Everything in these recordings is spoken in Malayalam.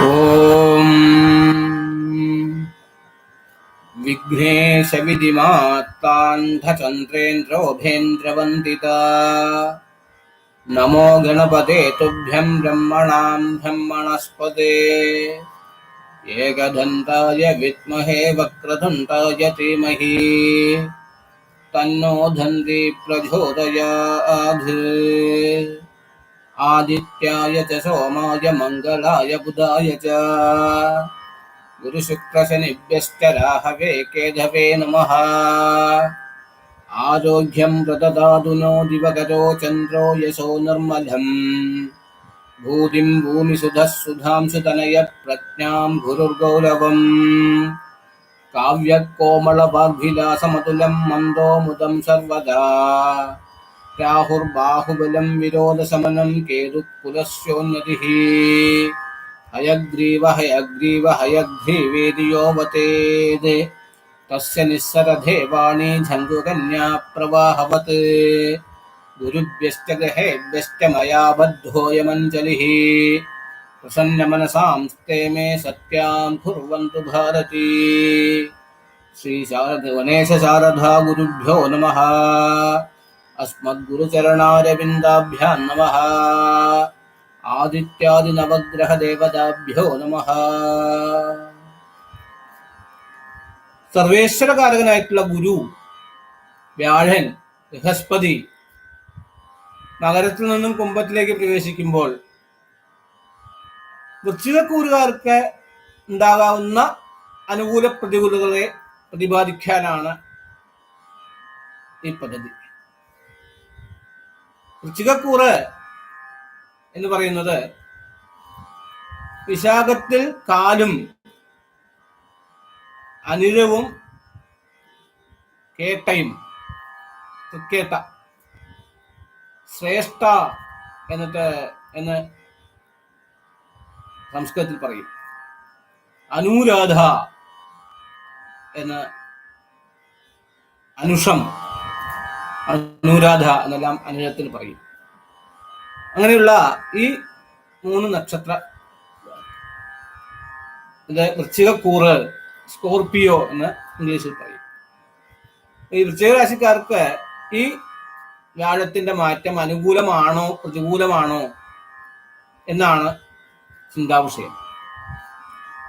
ॐ विघ्नेशविधिमात्तान्धचन्द्रेन्द्रोभेन्द्रवन्दिता नमो गणपते तुभ्यं ब्रह्मणां ब्रह्मणस्पदे। एकदन्ताय विद्महे वक्रतुण्डाय धीमहि। तन्नो धन्वी प्रचोदयात् आदित्याय च सोमाय मङ्गलाय बुधाय च। गुरुशुक्रशनिभ्यश्च राहवे केधवे नमः। आरोग्यं प्रददातु नो दिवगतो चन्द्रो यशो निर्मलम्। भूतिं भूमिसुधः सुधांशुतनयप्रज्ञां गुरुर्गौरवम्। काव्यकोमलवाग्भिलासमतुलं मन्दोमुदं सर्वदा। राहुर्बाहुबलं विरोधशमनं केतुः पुलस्योन्नतिः हयग्रीव हयग्रीव हयग्रीवेदि योऽवतेद् तस्य निःसरधे वाणी झङ्गुकन्या प्रवाहवत्। गुरुभ्यश्च ग्रहेभ्यश्च मया बद्धोऽयमञ्जलिः प्रसन्नमनसांस्ते मे सत्यां कुर्वन्तु भारती। श्रीशारदवनेशशारदा गुरुभ्यो नमः। अस्मद्गुरुचरणारविन्दाभ्यां नमः ആദിത്യാദിനവഗ്രഹദേവതാഭ്യോ നമ സർവേശ്വരകാരകനായിട്ടുള്ള ഗുരു വ്യാഴൻ ബൃഹസ്പതി നഗരത്തിൽ നിന്നും കുംഭത്തിലേക്ക് പ്രവേശിക്കുമ്പോൾ വൃശ്ചികക്കൂറുകാർക്ക് ഉണ്ടാകാവുന്ന അനുകൂല പ്രതികൂലതകളെ പ്രതിപാദിക്കാനാണ് ഈ പദ്ധതി വൃശ്ചികക്കൂറ് എന്ന് പറയുന്നത് വിശാഖത്തിൽ കാലും അനിരവും കേട്ടയും തൃക്കേട്ട ശ്രേഷ്ഠ എന്നിട്ട് എന്ന് സംസ്കൃതത്തിൽ പറയും. അനുരാധ എന്ന് അനുഷം അനുരാധ എന്നെല്ലാം അനുരാധത്തിൽ പറയും. അങ്ങനെയുള്ള ഈ മൂന്ന് നക്ഷത്ര വൃശ്ചിക വൃശ്ചികക്കൂറ് സ്കോർപിയോ എന്ന് ഇംഗ്ലീഷിൽ പറയും. ഈ വൃശ്ചിക രാശിക്കാർക്ക് ഈ വ്യാഴത്തിന്റെ മാറ്റം അനുകൂലമാണോ പ്രതികൂലമാണോ എന്നാണ് ചിന്താവിഷയം.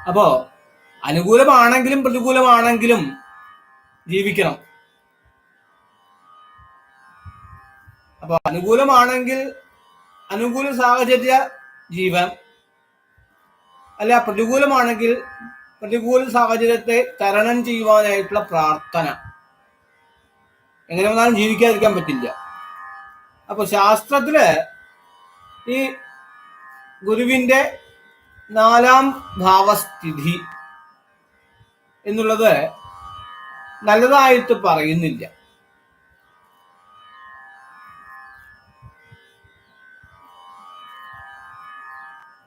അപ്പോ അനുകൂലമാണെങ്കിലും പ്രതികൂലമാണെങ്കിലും ജീവിക്കണം. അപ്പൊ അനുകൂലമാണെങ്കിൽ അനുകൂല സാഹചര്യ ജീവൻ. അല്ല പ്രതികൂലമാണെങ്കിൽ പ്രതികൂല സാഹചര്യത്തെ തരണം ചെയ്യുവാനായിട്ടുള്ള പ്രാർത്ഥന. എങ്ങനെ വന്നാലും ജീവിക്കാതിരിക്കാൻ പറ്റില്ല. അപ്പൊ ശാസ്ത്രത്തിൽ ഈ ഗുരുവിന്റെ നാലാം ഭാവസ്ഥിതി എന്നുള്ളത് നല്ലതായിട്ട് പറയുന്നില്ല.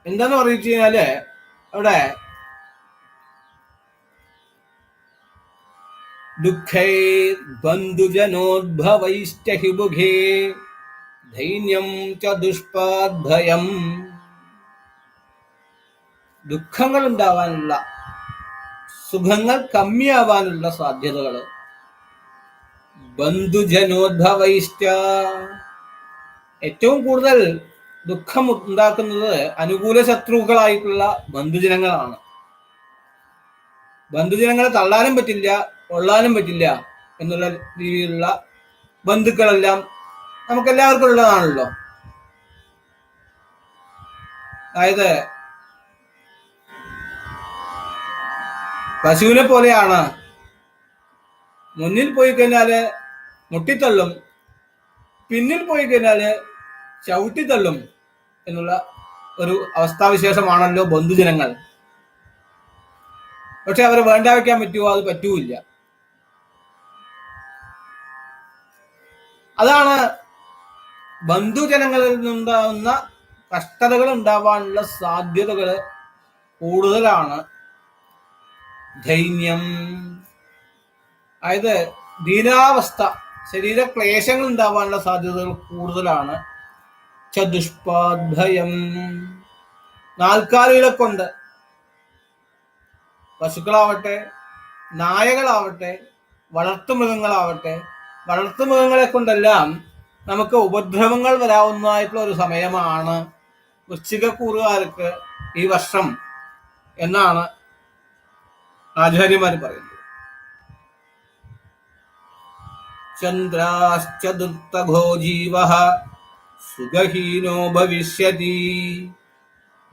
എന്താന്ന് പറഞ്ഞു കഴിഞ്ഞാൽ അവിടെ ദുഃഖൈ ബന്ധുജനോദ്ഭവൈശ്ച ഹിബുഘേ ധൈന്യം ച ദുഷ്പാദ്ഭയം. ദുഃഖങ്ങൾ ഉണ്ടാവാനുള്ള സുഖങ്ങൾ കമ്മിയാവാനുള്ള സാധ്യതകൾ ബന്ധുജനോദ്ഭവൈശ്ച ഏറ്റവും കൂടുതൽ ദുഃഖം ഉണ്ടാക്കുന്നത് അനുകൂല ശത്രുക്കളായിട്ടുള്ള ബന്ധുജനങ്ങളാണ്. ബന്ധുജനങ്ങളെ തള്ളാനും പറ്റില്ല കൊള്ളാനും പറ്റില്ല എന്നുള്ള രീതിയിലുള്ള ബന്ധുക്കളെല്ലാം നമുക്കെല്ലാവർക്കും ഉള്ളതാണല്ലോ. അതായത് പശുവിനെ പോലെയാണ്. മുന്നിൽ പോയി കഴിഞ്ഞാൽ മുട്ടിത്തള്ളും പിന്നിൽ പോയി കഴിഞ്ഞാൽ ചവിട്ടിത്തള്ളും. എന്നുള്ള ഒരു അവസ്ഥാവിശേഷമാണല്ലോ ബന്ധുജനങ്ങൾ. പക്ഷെ അവരെ വേണ്ട വെക്കാൻ പറ്റുമോ അത് പറ്റൂല്ല. അതാണ് ബന്ധുജനങ്ങളിൽ നിന്നുണ്ടാവുന്ന കഷ്ടതകൾ ഉണ്ടാവാനുള്ള സാധ്യതകൾ കൂടുതലാണ്. ധൈന്യം അതായത് ദീനാവസ്ഥ ശരീര ക്ലേശങ്ങൾ ഉണ്ടാവാനുള്ള സാധ്യതകൾ കൂടുതലാണ്. ചതുഷ്പാദ്ഭയം നാൽക്കാലികളെ കൊണ്ട് പശുക്കളാവട്ടെ നായകളാവട്ടെ വളർത്തുമൃഗങ്ങളാവട്ടെ വളർത്തുമൃഗങ്ങളെ കൊണ്ടെല്ലാം നമുക്ക് ഉപദ്രവങ്ങൾ വരാവുന്നതായിട്ടുള്ള ഒരു സമയമാണ് വൃശ്ചികക്കൂറുകാർക്ക് ഈ വർഷം എന്നാണ് ആചാര്യന്മാർ പറയുന്നത്. ചന്ദ്രാശ്ചതുർത്തഘോ ജീവ സുഖഹീനോ ഭവിഷ്യതി.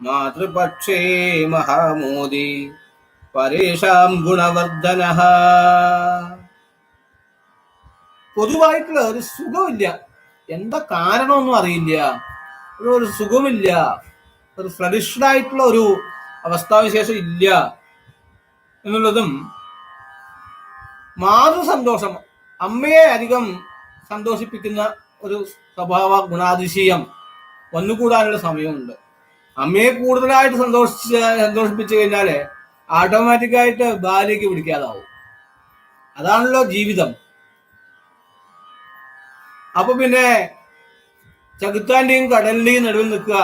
മാതൃപക്ഷേ മഹാമോദി പരേഷാം ഗുണവർദ്ധന. പൊതുവായിട്ടുള്ള ഒരു സുഖമില്ല. എന്താ കാരണമൊന്നും അറിയില്ല. ഒരു സുഖമില്ല. ഒരു ഫ്ലഡിഷ്ഡ് ആയിട്ടുള്ള ഒരു അവസ്ഥാവിശേഷം ഇല്ല എന്നുള്ളതും മാതൃ സന്തോഷം അമ്മയെ അധികം സന്തോഷിപ്പിക്കുന്ന ഒരു സ്വഭാവ ഗുണാതിശയം വന്നുകൂടാനുള്ള സമയമുണ്ട്. അമ്മയെ കൂടുതലായിട്ട് സന്തോഷിച്ച് സന്തോഷിപ്പിച്ചു കഴിഞ്ഞാൽ ഓട്ടോമാറ്റിക്കായിട്ട് ഭാര്യയ്ക്ക് പിടിക്കാതാവും. അതാണല്ലോ ജീവിതം. അപ്പൊ പിന്നെ ചകുത്താന്റെയും കടലിന്റെയും നടുവിൽ നിൽക്കുക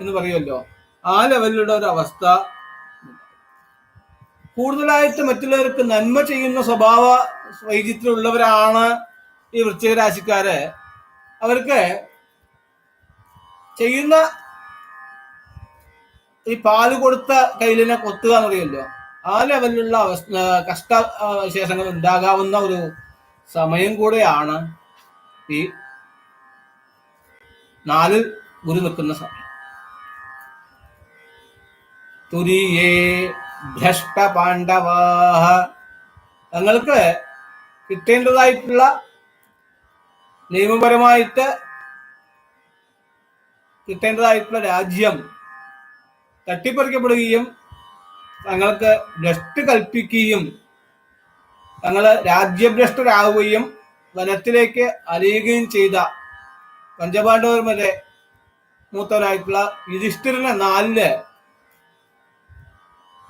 എന്ന് പറയുമല്ലോ ആ ലെവലിലുള്ള ഒരു അവസ്ഥ കൂടുതലായിട്ട് മറ്റുള്ളവർക്ക് നന്മ ചെയ്യുന്ന സ്വഭാവ ഉള്ളവരാണ് ഈ വൃശ്ചിക രാശിക്കാര് അവർക്ക് ചെയ്യുന്ന ഈ പാൽ കൊടുത്ത കയ്യിലിനെ കൊത്തുക എന്ന് പറയുമല്ലോ ആ ലെവലിലുള്ള അവസ്ഥ കഷ്ട വിശേഷങ്ങൾ ഉണ്ടാകാവുന്ന ഒരു സമയം കൂടെയാണ് ഈ നാലിൽ ഗുരു നിൽക്കുന്ന സമയം. തുരിയേ ഭ്രഷ്ട പാണ്ഡവാഹ തങ്ങൾക്ക് കിട്ടേണ്ടതായിട്ടുള്ള നിയമപരമായിട്ട് കിട്ടേണ്ടതായിട്ടുള്ള രാജ്യം തട്ടിപ്പറിക്കപ്പെടുകയും തങ്ങൾക്ക് ഭ്രഷ്ട് കൽപ്പിക്കുകയും തങ്ങൾ രാജ്യഭ്രഷ്ടരാകുകയും വനത്തിലേക്ക് അലിയുകയും ചെയ്ത പഞ്ചപാണ്ഡവർമലെ മൂത്തവരായിട്ടുള്ള യുധിഷ്ഠിരനെ നാലിൽ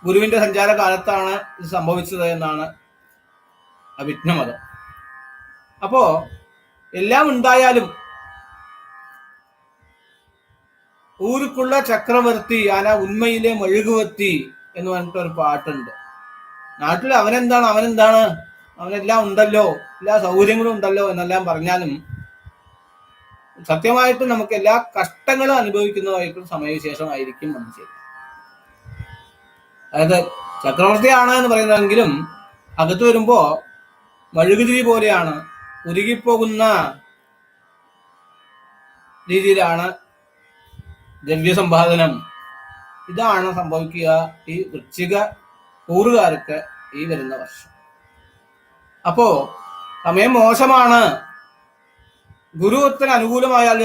ഗുരുവിന്റെ സഞ്ചാര കാലത്താണ് ഇത് സംഭവിച്ചത് എന്നാണ് അഭിജ്ഞമതം അപ്പോ എല്ലാം ഉണ്ടായാലും ഊരുക്കുള്ള ചക്രവർത്തി ആന ഉന്മയിലെ മെഴുകുവത്തി എന്ന് പറഞ്ഞിട്ട് ഒരു പാട്ടുണ്ട്. നാട്ടിൽ അവനെന്താണ് അവനെന്താണ്? അവനെല്ലാം ഉണ്ടല്ലോ എല്ലാ സൗകര്യങ്ങളും ഉണ്ടല്ലോ എന്നെല്ലാം പറഞ്ഞാലും സത്യമായിട്ട് നമുക്ക് എല്ലാ കഷ്ടങ്ങളും അനുഭവിക്കുന്നതായിട്ടും സമയവിശേഷമായിരിക്കും മനുഷ്യൻ. അതായത് ചക്രവർത്തിയാണ് എന്ന് പറയുന്നതെങ്കിലും അകത്ത് വരുമ്പോ മഴുകുതിരി പോലെയാണ് ഉരുകിപ്പോകുന്ന രീതിയിലാണ് ദ്രവ്യസമ്പാദനം ഇതാണ് സംഭവിക്കുക ഈ വൃശ്ചിക കൂറുകാർക്ക് ഈ വരുന്ന വർഷം. അപ്പോ സമയം മോശമാണ്. ഗുരുവത്തിന് അനുകൂലമായാൽ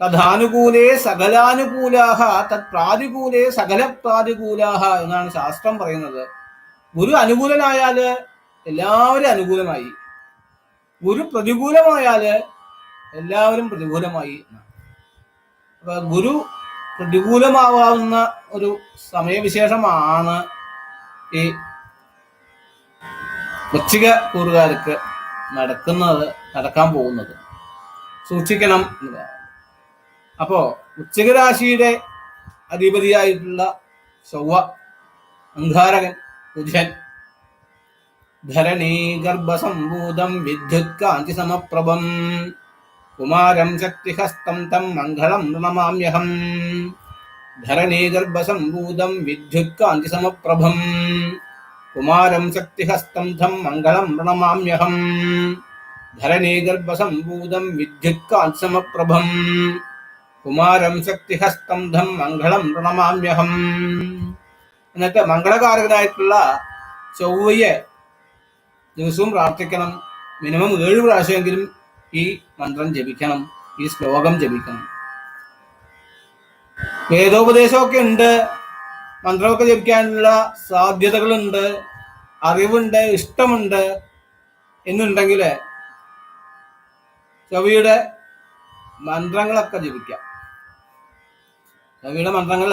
തഥാനുകൂലേ സകലാനുകൂലാഹ തത് പ്രാതികൂലേ സകല പ്രാതികൂലാഹ എന്നാണ് ശാസ്ത്രം പറയുന്നത്. ഗുരു അനുകൂലനായാൽ എല്ലാവരും അനുകൂലമായി. ഗുരു പ്രതികൂലമായാൽ എല്ലാവരും പ്രതികൂലമായി. അപ്പൊ ഗുരു പ്രതികൂലമാവാവുന്ന ഒരു സമയവിശേഷമാണ് ഈ വൃശ്ചിക കൂറുകാർക്ക് നടക്കുന്നത് നടക്കാൻ പോകുന്നത്. സൂക്ഷിക്കണം അപ്പോ വൃശ്ചിക രാശിയുടെ അധിപതിയായിട്ടുള്ള ചൊവ്വ അങ്കാരകൻ കുജൻ ധരണീ ഗർഭസംഭൂതം വിദ്യുത് കാന്തി സമപ്രഭം. കുമാരം ശക്തിഹസ്തം തം മംഗളം നമാമ്യഹം ധരണീ ഗർഭസംഭൂതം വിദ്യുത് കാന്തി സമപ്രഭം. കുമാരം ശക്തിഹസ്തം തം മംഗളം പ്രണമാമ്യഹം ധരണീ ഗർഭസംഭൂതം വിദ്യുത് കാന്തി സമപ്രഭം. കുമാരം ശക്തിഹസ്തം ധം മംഗളം പ്രണമാമ്യഹം എന്നിട്ട് മംഗളകാരകനായിട്ടുള്ള ചൊവ്വയെ ദിവസവും പ്രാർത്ഥിക്കണം. മിനിമം ഏഴ് പ്രാവശ്യമെങ്കിലും ഈ മന്ത്രം ജപിക്കണം ഈ ശ്ലോകം ജപിക്കണം. വേദോപദേശമൊക്കെ ഉണ്ട്. മന്ത്രമൊക്കെ ജപിക്കാനുള്ള സാധ്യതകളുണ്ട്. അറിവുണ്ട് ഇഷ്ടമുണ്ട് എന്നുണ്ടെങ്കിൽ കവിയുടെ മന്ത്രങ്ങളൊക്കെ ജപിക്കാം. കവിയുടെ മന്ത്രങ്ങൾ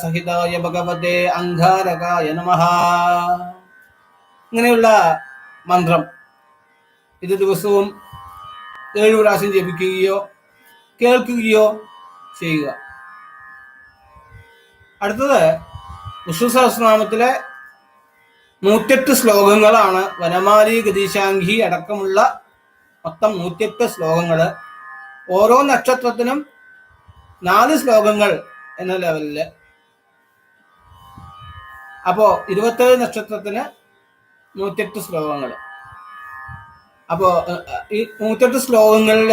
സഹിതായ ഭഗവതേ അങ്കാരകായ നമ. ഇങ്ങനെയുള്ള മന്ത്രം ഇത് ദിവസവും ഏഴു പ്രാവശ്യം ജപിക്കുകയോ കേൾക്കുകയോ ചെയ്യുക. അടുത്തത് വിഷ്ണു സഹസ്രനാമത്തിലെ നൂറ്റെട്ട് ശ്ലോകങ്ങളാണ് വനമാലി ഗതിശാംഖി അടക്കമുള്ള മൊത്തം നൂറ്റെട്ട് ശ്ലോകങ്ങൾ. ഓരോ നക്ഷത്രത്തിനും നാല് ശ്ലോകങ്ങൾ എന്ന ലെവലിൽ അപ്പോ ഇരുപത്തേഴ് നക്ഷത്രത്തിന് നൂറ്റെട്ട് ശ്ലോകങ്ങൾ അപ്പോ ഈ നൂറ്റെട്ട് ശ്ലോകങ്ങളിൽ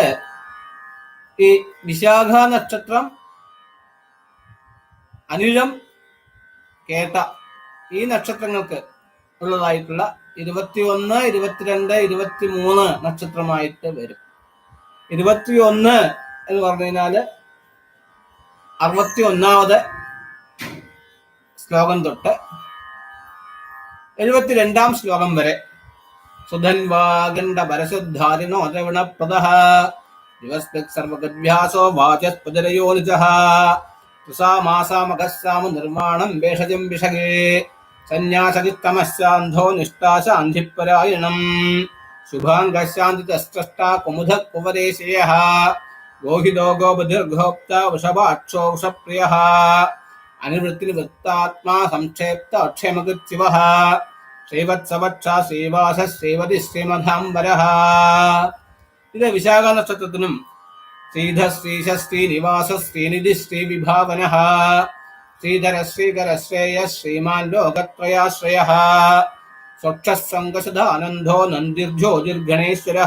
ഈ വിശാഖ നക്ഷത്രം അനിഴം കേട്ട ഈ നക്ഷത്രങ്ങൾക്ക് ഉള്ളതായിട്ടുള്ള ഇരുപത്തിയൊന്ന് ഇരുപത്തിരണ്ട് ഇരുപത്തിമൂന്ന് നക്ഷത്രമായിട്ട് വരും. ഇരുപത്തിയൊന്ന് എന്ന് പറഞ്ഞു കഴിഞ്ഞാൽ അറുപത്തി ഒന്നാമത് ശ്ലോകം തൊട്ട് എഴുപത്തിരണ്ടാം ശ്ലോകം വരെ സുധൻവാഗണ്ഡ പരശുദ്ധാരിണോ ദ്രവണപ്രദ ദിവസ്തക് സർവഗദ്ഭ്യാസോ വാചസ്പദരയോ നിജഃ തുസാമാസാമകസ്സാമ നിർമ്മാണം വേഷജം വിഷകേ സന്യാസകിത്തമശാന്ധോ നിഷ്ഠാശാന്ധിപരായണം ശുഭാംഗശാന്തിതസ്രഷ്ടാ കുമുദ കുവരേശയ గోహితో గోబుధిర్గోప్త వృషభాక్షోషప్రియ అనివృత్తి నివృత్తాత్మా సంక్షేప్త అక్షయమృత్శివ శ్రీవత్సవత్స శ్రీవాస శ్రీవతి శ్రీమధాంబర ఇదే విశాఖ నక్షత్రతునం శ్రీధ శ్రీశ శ్రీనివాస శ్రీనిధి శ్రీ విభావన శ్రీధర శ్రీధర శ్రేయ శ్రీమాన్ లోకత్రయాశ్రయ స్వక్ష సంగశద ఆనందో నందిర్జో దుర్గణేశ్వర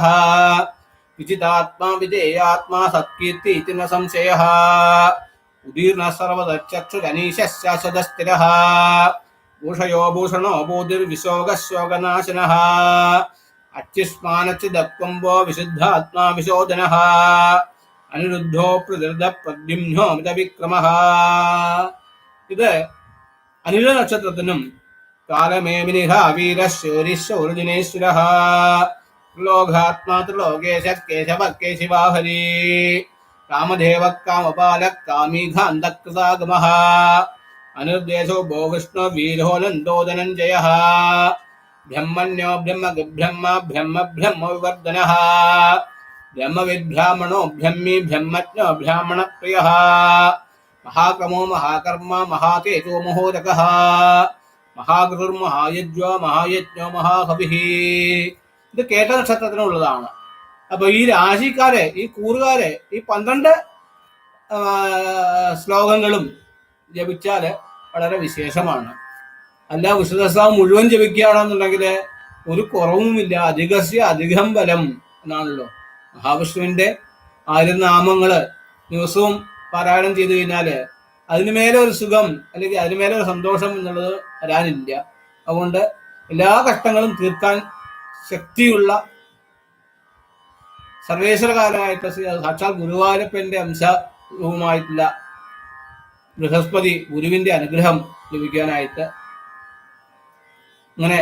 विजितात्मा विजयात्मा सत्कीर्ति इति न संशयः उदीर्णः सर्वदक्षक्षुरनीशस्याशदस्थिरः भूषयो भूषणो बोधिर्विशोगशोगनाशिनः अच्युष्मानच्चिदत्वम्बो विशुद्धात्मा विशोधनः அனிருத்தோ பிரதிருத பிரத்யும்னோ மிதவிக்ரமஹா இது அனில நட்சத்திரத்தினும் காலமேமினிகா வீரஸ்யோரிஷ உருதினேஸ்வரஹா लोघात्मा तो लोके कामदेव कामपालक कामी घान्तकृतागमः अनुर्देशो भो विष्णु वीरो नन्दो धनञ्जयः। ब्रह्मण्यो ब्रह्म ब्रह्म ब्रह्म ब्रह्म विवर्धनः ब्रह्मविद्ब्राह्मणो ब्रह्मी ब्रह्मज्ञो ब्राह्मणप्रियः। महाक्रमो महाकर्म महातेजो महोदकः। महागुरुर्महायज्ञो महायज्ञो महाकविः। ഇത് കേട്ട നക്ഷത്രത്തിനുള്ളതാണ്. അപ്പൊ ഈ രാശിക്കാരെ ഈ കൂറുകാരെ ഈ പന്ത്രണ്ട് ശ്ലോകങ്ങളും ജപിച്ചാൽ വളരെ വിശേഷമാണ്. അല്ല വിശുദ്ധസാവ് മുഴുവൻ ജപിക്കുകയാണെന്നുണ്ടെങ്കിൽ ഒരു കുറവുമില്ല. അധികസ്യ അധികം ബലം എന്നാണല്ലോ. മഹാവിഷ്ണുവിന്റെ ആയിരം നാമങ്ങൾ ദിവസവും പാരായണം ചെയ്തു കഴിഞ്ഞാൽ അതിനു മേലെ ഒരു സുഖം അല്ലെങ്കിൽ അതിനു മേലെ ഒരു സന്തോഷം എന്നുള്ളത് വരാനില്ല. അതുകൊണ്ട് എല്ലാ കഷ്ടങ്ങളും തീർക്കാൻ ശക്തിയുള്ള സർവേശ്വരകാരനായിട്ട് സാക്ഷാൽ ഗുരുവായൂരപ്പന്റെ അംശവുമായിട്ടുള്ള ബൃഹസ്പതി ഗുരുവിന്റെ അനുഗ്രഹം ലഭിക്കാനായിട്ട് ഇങ്ങനെ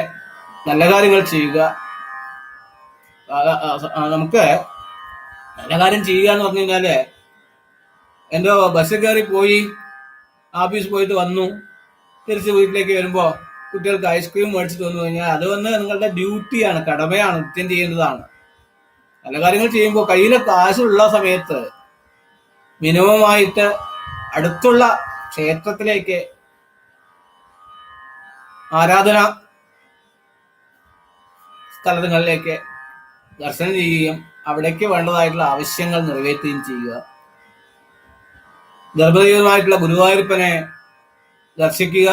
നല്ല കാര്യങ്ങൾ ചെയ്യുക. നമുക്ക് നല്ല കാര്യം ചെയ്യുക എന്ന് പറഞ്ഞു കഴിഞ്ഞാൽ എന്റെ ബസ്സിൽ കയറി പോയി ഓഫീസ് പോയിട്ട് വന്നു തിരിച്ച് വീട്ടിലേക്ക് വരുമ്പോ കുട്ടികൾക്ക് ഐസ്ക്രീം മേടിച്ചിട്ട് വന്നു കഴിഞ്ഞാൽ അത് വന്ന് നിങ്ങളുടെ ഡ്യൂട്ടിയാണ് കടമയാണ് നിത്യം ചെയ്യേണ്ടതാണ് പല കാര്യങ്ങൾ ചെയ്യുമ്പോൾ കയ്യിൽ കാശുള്ള സമയത്ത് മിനിമമായിട്ട് അടുത്തുള്ള ക്ഷേത്രത്തിലേക്ക് ആരാധന സ്ഥലങ്ങളിലേക്ക് ദർശനം ചെയ്യുകയും അവിടേക്ക് വേണ്ടതായിട്ടുള്ള ആവശ്യങ്ങൾ നിറവേറ്റുകയും ചെയ്യുക. ഗർഭദൈവമായിട്ടുള്ള ഗുരുവായൂരപ്പനെ ദർശിക്കുക.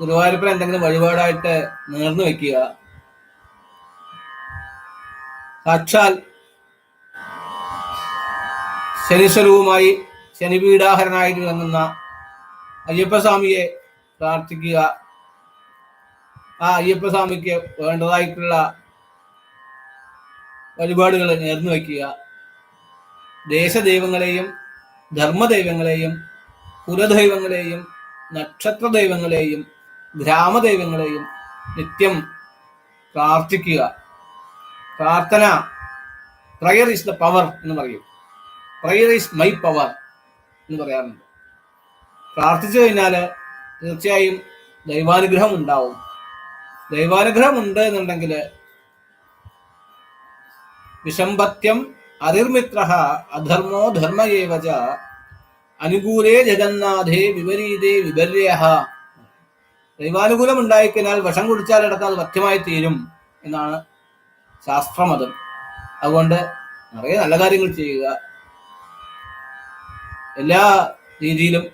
ഗുരുവായൂരപ്പനെ എന്തെങ്കിലും വഴിപാടായിട്ട് നേർന്നു വെക്കുക. സാക്ഷാൽ ശനിസ്വരൂപമായി ശനിപീഡാഹരനായിട്ട് വിളങ്ങുന്ന അയ്യപ്പസ്വാമിയെ പ്രാർത്ഥിക്കുക. ആ അയ്യപ്പസ്വാമിക്ക് വേണ്ടതായിട്ടുള്ള വഴിപാടുകൾ നേർന്നു വയ്ക്കുക ദേശദൈവങ്ങളെയും ധർമ്മദൈവങ്ങളെയും കുലദൈവങ്ങളെയും നക്ഷത്ര ദൈവങ്ങളെയും ഗ്രാമദൈവങ്ങളെയും നിത്യം പ്രാർത്ഥിക്കുക. പ്രാർത്ഥന. പ്രയർ ഈസ് ദ പവർ എന്ന് പറയും. പ്രയർ ഈസ് മൈ പവർ എന്ന് പറയാറുണ്ട്. പ്രാർത്ഥിച്ചു കഴിഞ്ഞാൽ തീർച്ചയായും ദൈവാനുഗ്രഹം ഉണ്ടാവും. ദൈവാനുഗ്രഹം ഉണ്ട് എന്നുണ്ടെങ്കിൽ വിഷമ്പത്യം അതിർമിത്ര അധർമ്മോ ധർമ്മയേവച അനുകൂലേ ജഗന്നാഥേ വിപരീതേ വിപര്യ ദൈവാനുകൂലം ഉണ്ടായിക്കഴിഞ്ഞാൽ വിഷം കുടിച്ചാൽ അടക്കം അത് പഥ്യമായി തീരും എന്നാണ് ശാസ്ത്രമതം. അതുകൊണ്ട് നിറയെ നല്ല കാര്യങ്ങൾ ചെയ്യുക. എല്ലാ രീതിയിലും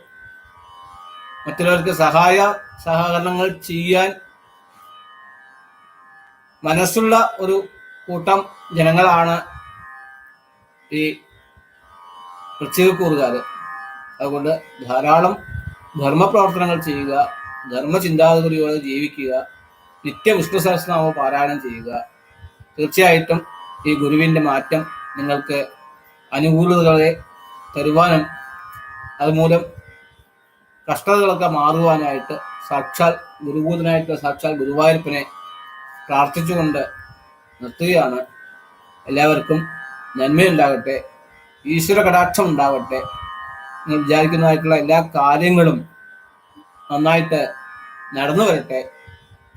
മറ്റുള്ളവർക്ക് സഹായ സഹകരണങ്ങൾ ചെയ്യാൻ മനസ്സുള്ള ഒരു കൂട്ടം ജനങ്ങളാണ് ഈ വൃശ്ചികക്കൂറുകാർ അതുകൊണ്ട് ധാരാളം ധർമ്മപ്രവർത്തനങ്ങൾ ചെയ്യുക. ധർമ്മചിന്താഗതിയോടെ ജീവിക്കുക നിത്യ വിഷ്ണു സഹസ്രനാമ പാരായണം ചെയ്യുക. തീർച്ചയായിട്ടും ഈ ഗുരുവിന്റെ മാറ്റം നിങ്ങൾക്ക് അനുകൂലതകളെ തരുവാനും അതുമൂലം കഷ്ടതകളൊക്കെ മാറുവാനായിട്ട് സാക്ഷാൽ ഗുരുഭൂതനായിട്ട് സാക്ഷാൽ ഗുരുവായൂരപ്പനെ പ്രാർത്ഥിച്ചുകൊണ്ട് നിർത്തുകയാണ്. എല്ലാവർക്കും നന്മയുണ്ടാകട്ടെ ഈശ്വര കടാക്ഷം ഉണ്ടാകട്ടെ നിങ്ങൾ വിചാരിക്കുന്നതായിട്ടുള്ള എല്ലാ കാര്യങ്ങളും നന്നായിട്ട് നടന്നു വരട്ടെ.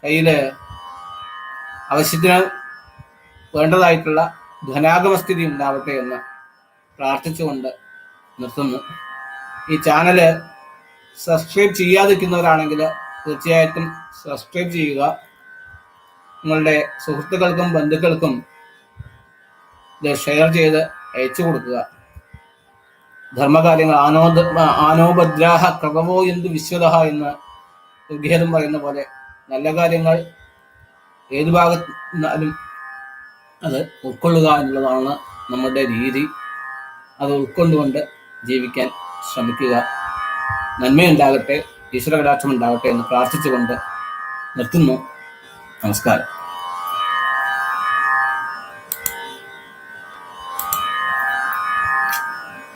കയ്യിൽ ആവശ്യത്തിന് വേണ്ടതായിട്ടുള്ള ധനാഗമസ്ഥിതി ഉണ്ടാവട്ടെ എന്ന് പ്രാർത്ഥിച്ചുകൊണ്ട് നിർത്തുന്നു. ഈ ചാനൽ സബ്സ്ക്രൈബ് ചെയ്യാതിരിക്കുന്നവരാണെങ്കിൽ തീർച്ചയായിട്ടും സബ്സ്ക്രൈബ് ചെയ്യുക. നിങ്ങളുടെ സുഹൃത്തുക്കൾക്കും ബന്ധുക്കൾക്കും ഇത് ഷെയർ ചെയ്ത് അയച്ചു കൊടുക്കുക. ധർമ്മകാര്യങ്ങൾ ആനോദ ആനോഭദ്രാഹ കൃതവോ എന്തു വിശ്വത എന്ന് ഗേദം പറയുന്ന പോലെ നല്ല കാര്യങ്ങൾ ഏതു ഭാഗത്ത് നിന്നാലും അത് ഉൾക്കൊള്ളുക എന്നുള്ളതാണ് നമ്മുടെ രീതി. അത് ഉൾക്കൊണ്ടുകൊണ്ട് ജീവിക്കാൻ ശ്രമിക്കുക. നന്മയുണ്ടാകട്ടെ ഈശ്വര കടാക്ഷം ഉണ്ടാകട്ടെ എന്ന് പ്രാർത്ഥിച്ചുകൊണ്ട് നിർത്തുന്നു. നമസ്കാരം.